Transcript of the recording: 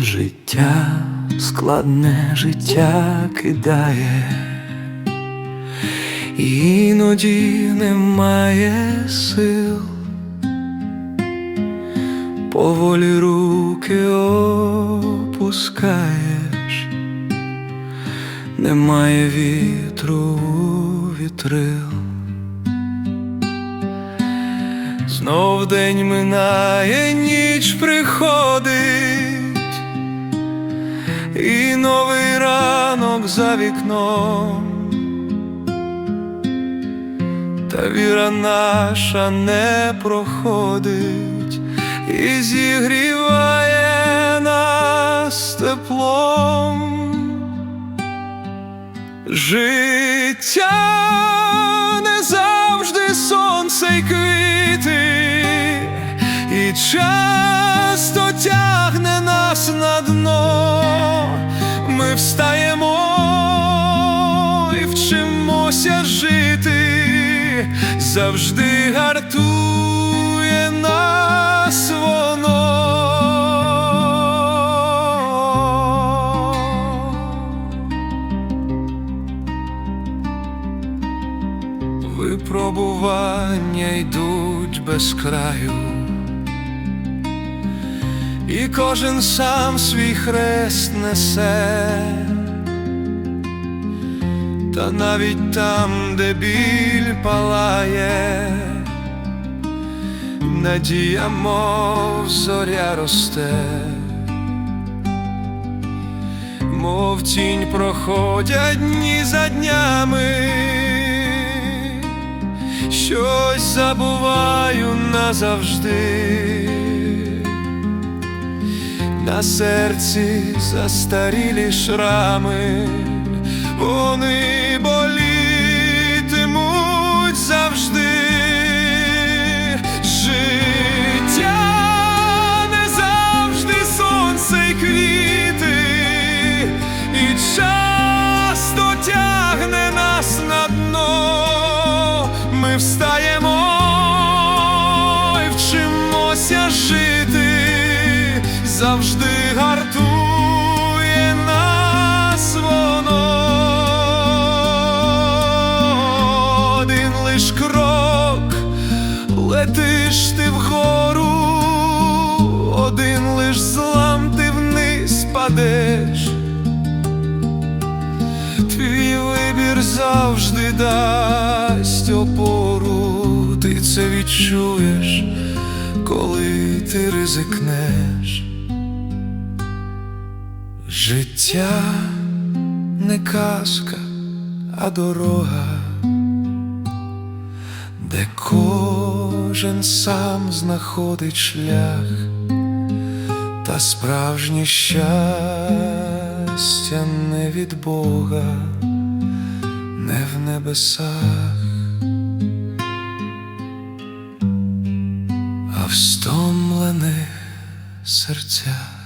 Життя складне життя кидає, іноді немає сил, поволі руки опускаєш, немає вітру вітрил. Знов день минає, ніч приходить, і новий ранок за вікном, та віра наша не проходить і зігріває нас теплом. Життя не завжди сонце й квіти, і часто тягне нас на дно. Ми встаємо і вчимося жити, завжди гартує нас воно. Випробування йдуть без краю, і кожен сам свій хрест несе, та навіть там, де біль палає, надія, мов зоря росте, мов тінь проходять дні за днями. Щось забуваю назавжди, на серці застарілі шрами, вони болітимуть завжди. Життя не завжди сонце й квіти, і часто завжди гартує нас воно. Один лиш крок, летиш ти вгору, один лиш злам ти вниз падеш. Твій вибір завжди дасть опору, ти це відчуєш, коли ти ризикнеш. Життя не казка, а дорога, де кожен сам знаходить шлях та справжнє щастя не від Бога, не в небесах, а в стомлених серцях.